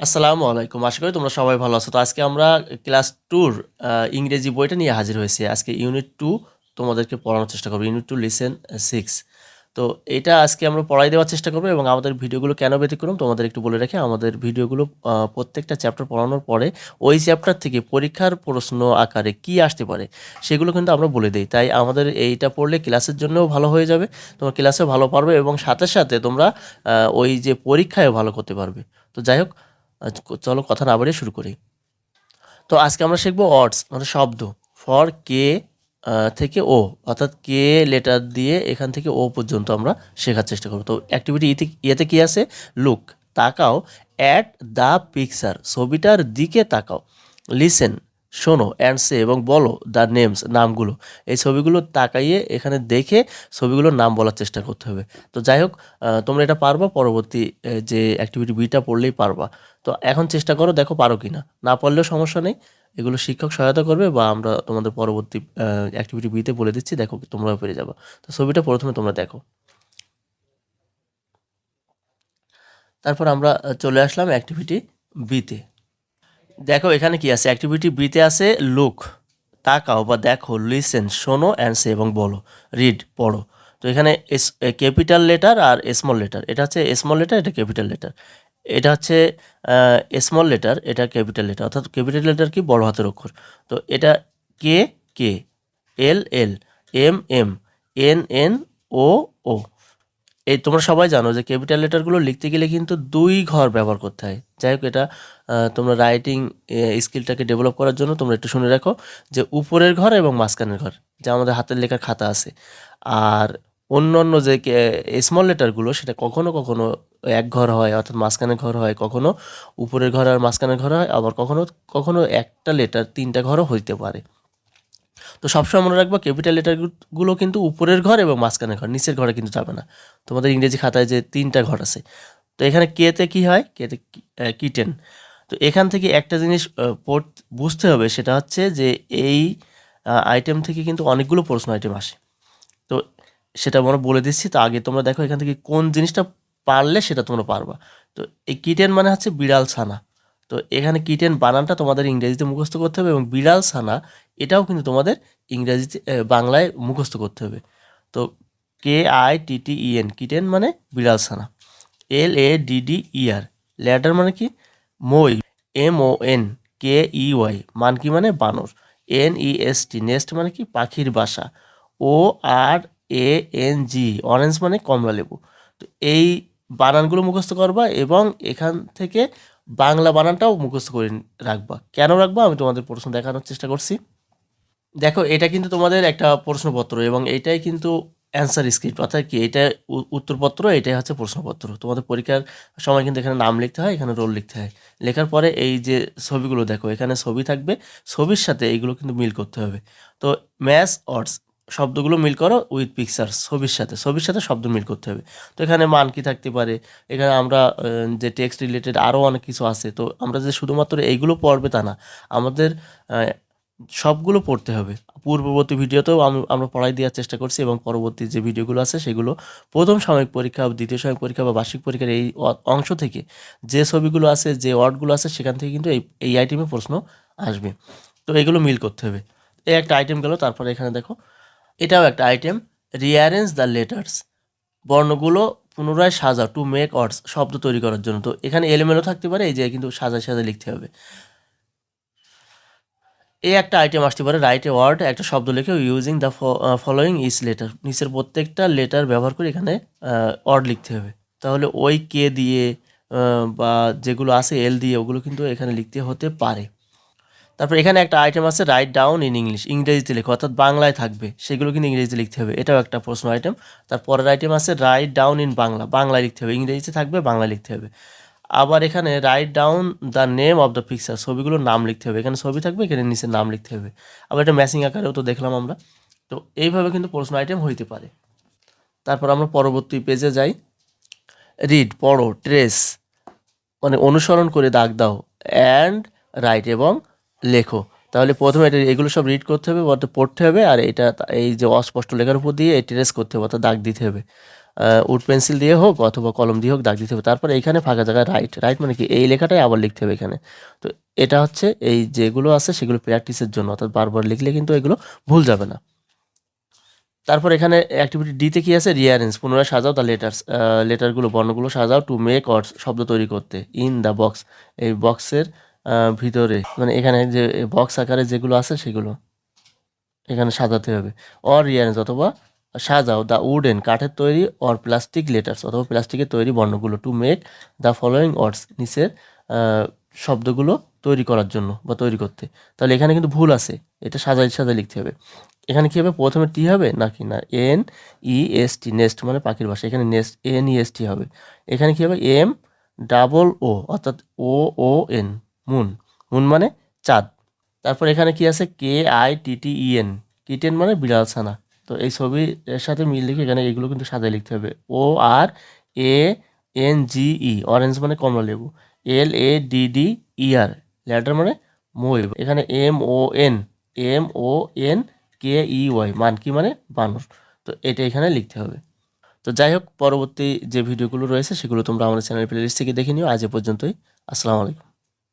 আসসালামু আলাইকুম। আশা করি তোমরা সবাই ভালো আছো। তো আজকে আমরা ক্লাস টুর ইংরেজি বইটা নিয়ে হাজির হয়েছি। আজকে ইউনিট টু তোমাদেরকে পড়ানোর চেষ্টা করব। Unit two, lesson six. তো এটা আজকে আমরা পড়াই দেওয়ার চেষ্টা করব এবং আমাদের ভিডিওগুলো কেন ব্যতিক্রম তোমাদের একটু বলে রাখি আমাদের ভিডিওগুলো প্রত্যেকটা চ্যাপ্টার পড়ানোর পরে ওই চ্যাপ্টার থেকে পরীক্ষার প্রশ্ন আকারে কি আসতে পারে সেগুলো কিন্তু আমরা বলে দিই। তাই আমাদের এইটা পড়লে ক্লাসের জন্যও ভালো হয়ে যাবে, তোমার ক্লাসে ভালো পারবে এবং সাথে সাথে তোমরা ওই যে পরীক্ষায় ভালো করতে পারবে। তো যাই হোক চলো কথা না বাড়িয়ে শুরু করি। তো আজকে আমরা শিখব অর্ডস মানে শব্দ। ফর কে থেকে ও, অর্থাৎ কে লেটার দিয়ে এখান থেকে ও পর্যন্ত আমরা শেখার চেষ্টা করব। তো অ্যাক্টিভিটি ইতে, ইয়েতে কী আছে? লুক তাকাও অ্যাট দ্য পিকচার ছবিটার দিকে তাকাও। লিসেন শোনো অ্যান্ড সে এবং বলো দ্য নেমস নামগুলো। এই ছবিগুলো তাকাইয়ে এখানে দেখে ছবিগুলোর নাম বলার চেষ্টা করতে হবে। তো যাই হোক তোমরা এটা পারবা, পরবর্তী যে অ্যাক্টিভিটি বিটা পড়লেই পারবা। তো এখন চেষ্টা করো দেখো পারো কি না না পারলেও সমস্যা নেই। এগুলো শিক্ষক সহায়তা করবে বা আমরা তোমাদের পরবর্তী অ্যাক্টিভিটি বিতে বলে দিচ্ছি, দেখো তোমরাও পেরে যাব। তো ছবিটা প্রথমে তোমরা দেখো। তারপর আমরা চলে আসলাম অ্যাক্টিভিটি বিতে দেখো, এখানে কি আছে? অ্যাক্টিভিটি বিতে আছে লুক তাকাও বা দেখো লিসেন শোনো অ্যান্ড সে এবং বলো রিড পড়ো। তো এখানে এস ক্যাপিটাল লেটার আর স্মল লেটার এটা হচ্ছে স্মল লেটার এটা ক্যাপিটাল লেটার এটা হচ্ছে স্মল লেটার এটা ক্যাপিটাল লেটার অর্থাৎ ক্যাপিটাল লেটার কি? বড় হাতের অক্ষর। তো এটা কে? কে? L L M M N N O O এই তোমরা সবাই জানো যে ক্যাপিটাল লেটারগুলো লিখতে গেলে কিন্তু দুই ঘর ব্যবহার করতে হয়। যাই হোক, এটা তোমরা রাইটিং স্কিলটাকে ডেভেলপ করার জন্য তোমরা একটু শুনে রাখো যে উপরের ঘর এবং মাঝখানের ঘর, যা আমাদের হাতের লেখার খাতা আছে। আর অন্য অন্য যে স্মল লেটারগুলো সেটা কখনো কখনো এক ঘর হয়, অর্থাৎ মাঝখানের ঘর হয়, কখনো উপরের ঘর আর মাঝখানের ঘর হয়, আবার কখনো কখনো একটা লেটার তিনটা ঘরও হইতে পারে। তো সবসময় মনে রাখব ক্যাপিটাল লেটারগুলো কিন্তু উপরের ঘর এবং মাঝখানের ঘর, নিচের ঘরে কিন্তু যাবে না। তোমাদের ইংরেজি খাতায় যে তিনটা ঘর আছে, তো এখানে কেতে কি হয়? কেতে কিটেন তো এখান থেকে একটা জিনিস বুঝতে হবে সেটা হচ্ছে যে এই আইটেম থেকে কিন্তু অনেকগুলো প্রশ্ন আইটেম আসে। তো সেটা আমরা বলে দিচ্ছি, তো আগে তোমরা দেখো এখান থেকে কোন জিনিসটা পারলে সেটা তোমরা পারবা। তো এই কিটেন মানে হচ্ছে বিড়াল ছানা। তো এখানে কিটেন বানানটা তোমাদের ইংরেজিতে মুখস্থ করতে হবে এবং বিড়াল ছানা এটাও কিন্তু তোমাদের ইংরেজিতে বাংলায় মুখস্থ করতে হবে। তো K I T T E N kitten মানে বিড়াল ছানা। L A D D E R ladder মানে কি? মই M O N K E Y monkey মানে? বানর। N E S T nest মানে কি? পাখির বাসা। ও আর এ এন জি অরেঞ্জ মানে কমলা লেবু। তো এই বানানগুলো মুখস্থ করবা এবং এখান থেকে বাংলা বানানটাও মুখস্থ করে রাখবা। কেন রাখবা? আমি তোমাদের প্রশ্ন দেখানোর চেষ্টা করছি। দেখো, এটা কিন্তু তোমাদের একটা প্রশ্নপত্র এবং এটাই কিন্তু অ্যান্সার স্ক্রিপ্ট অর্থাৎ কি এটা উত্তরপত্র, এটাই হচ্ছে প্রশ্নপত্র। তোমাদের পরীক্ষার সময় কিন্তু এখানে নাম লিখতে হয়, এখানে রোল লিখতে হয়। লেখার পরে এই যে ছবিগুলো দেখো, এখানে ছবি থাকবে, ছবির সাথে এইগুলো কিন্তু মিল করতে হবে। তো ম্যাস অর্ডস শব্দগুলো মিল করো উইথ পিকচার ছবির সাথে ছবির সাথে শব্দ মিল করতে হবে। তো এখানে মান কি থাকতে পারে? এখানে আমরা যে টেক্সট রিলেটেড আরও অনেক কিছু আছে, তো আমরা যে শুধুমাত্র এইগুলো পড়বে তা না, আমাদের সবগুলো পড়তে হবে। পূর্ববর্তী ভিডিওতেও আমি- আমরা পড়াই দেওয়ার চেষ্টা করছি এবং পরবর্তী যে ভিডিওগুলো আছে সেগুলো প্রথম সাময়িক পরীক্ষা, দ্বিতীয় সাময়িক পরীক্ষা বা বার্ষিক পরীক্ষার এই অংশ থেকে যে ছবিগুলো আছে, যে ওয়ার্ডগুলো আছে সেখান থেকে কিন্তু এই এই আইটেমে প্রশ্ন আসবে। তো এগুলো মিল করতে হবে। এই একটা আইটেম গেল, তারপরে এখানে দেখো। এটাও একটা আইটেম রিঅ্যারেঞ্জ দ্য লেটার্স বর্ণগুলো পুনরায় সাজা টু মেক অর্ডস শব্দ তৈরি করার জন্য। তো এখানে এলোমেলো থাকতে পারে, এই যে কিন্তু সাজা সাজা লিখতে হবে। এই একটা আইটেম আসতে পারে রাইট এ ওয়ার্ড একটা শব্দ লিখে using the following is letter নিচের প্রত্যেকটা লেটার ব্যবহার করে এখানে ওয়ার্ড লিখতে হবে। তাহলে ওই কে দিয়ে বা যেগুলো আছে এল দিয়ে, ওগুলো কিন্তু এখানে লিখতে হতে পারে। তারপর এখানে একটা আইটেম আছে রাইট ডাউন ইন ইংলিশ ইংরেজিতে লেখো, অর্থাৎ বাংলায় থাকবে। সেগুলো কিন্তু ইংরেজিতে লিখতে হবে, এটাও একটা প্রশ্ন আইটেম তারপরের আইটেম আছে রাইট ডাউন ইন বাংলা, বাংলায় লিখতে হবে, ইংরেজিতে থাকবে, বাংলায় লিখতে হবে। আবার এখানে write down the name of the picture ছবিগুলোর নাম লিখতে হবে। এখানে ছবি থাকবে, এখানে নিচে নাম লিখতে হবে। আবার এটা ম্যাচিং আকারেও তো দেখলাম আমরা। তো এইভাবে কিন্তু প্রশ্ন আইটেম হইতে পারে। তারপর আমরা পরবর্তী পেজে যাই। রিড পড়ো ট্রেস মানে অনুসরণ করে দাগ দাও অ্যান্ড রাইট এবং লেখো। তাহলে প্রথমে এটা এগুলো সব রিড করতে হবে অর্থাৎ পড়তে হবে, আর এটা এই যে অস্পষ্ট লেখার উপর দিয়ে এই ট্রেস করতে হবে, অর্থাৎ দাগ দিতে হবে। উড পেন্সিল দিয়ে হোক অথবা কলম দিয়ে হোক, দাগ দিতে হবে তারপরে এখানে ফাঁকা জায়গায় রাইট রাইট মানে কি? এই লেখাটাই আবার লিখতে হবে এখানে। তো এটা হচ্ছে এই যেগুলো আছে সেগুলো প্র্যাকটিসের জন্য, অর্থাৎ বারবার লিখলে কিন্তু এগুলো ভুল যাবে না। তারপর এখানে অ্যাক্টিভিটি ডিতে কি আছে? রিয়ারেঞ্জ পুনরায় সাজাও দ্য লেটার্স লেটারগুলো বর্ণগুলো সাজাও টু মেক অর্ডস শব্দ তৈরি করতে ইন দ্য বক্স এই বক্সের ভিতরে মানে এখানে যে বক্স আকারে যেগুলো আছে সেগুলো এখানে সাজাতে হবে। অর রিয়ারেঞ্জ অথবা সাজাও দ্য উডেন কাঠের তৈরি অর প্লাস্টিক লেটার্স অথবা প্লাস্টিকের তৈরি বর্ণগুলো to make the following words নিচের শব্দগুলো তৈরি করার জন্য বা তৈরি করতে। তাহলে এখানে কিন্তু ভুল আছে, এটা সাজাই সাজাই লিখতে হবে। এখানে কী হবে? প্রথমে টি হবে, নাকি না? N E S T nest মানে পাখির ভাষা এখানে nest N E S T হবে। এখানে কী হবে? এম ডাবল ও অর্থাৎ O O N moon moon মানে চাঁদ। তারপর এখানে কি আছে? K I T T E N kitten মানে বিড়াল ছানা। তো এই ছবির এর সাথে মিল লিখে এখানে এগুলো কিন্তু সাজায় লিখতে হবে। ও আর A N G E orange মানে কমলা লেবু, L A D D E R ladder মানে মই। এখানে M O N, M O N K E Y, monkey মানে? বানর। তো এটা এখানে লিখতে হবে। তো যাই হোক, পরবর্তী যে ভিডিওগুলো রয়েছে, সেগুলো তোমরা আমাদের চ্যানেল প্লেলিস্ট থেকে দেখে নিও। আজ এ পর্যন্তই। আসসালামু আলাইকুম।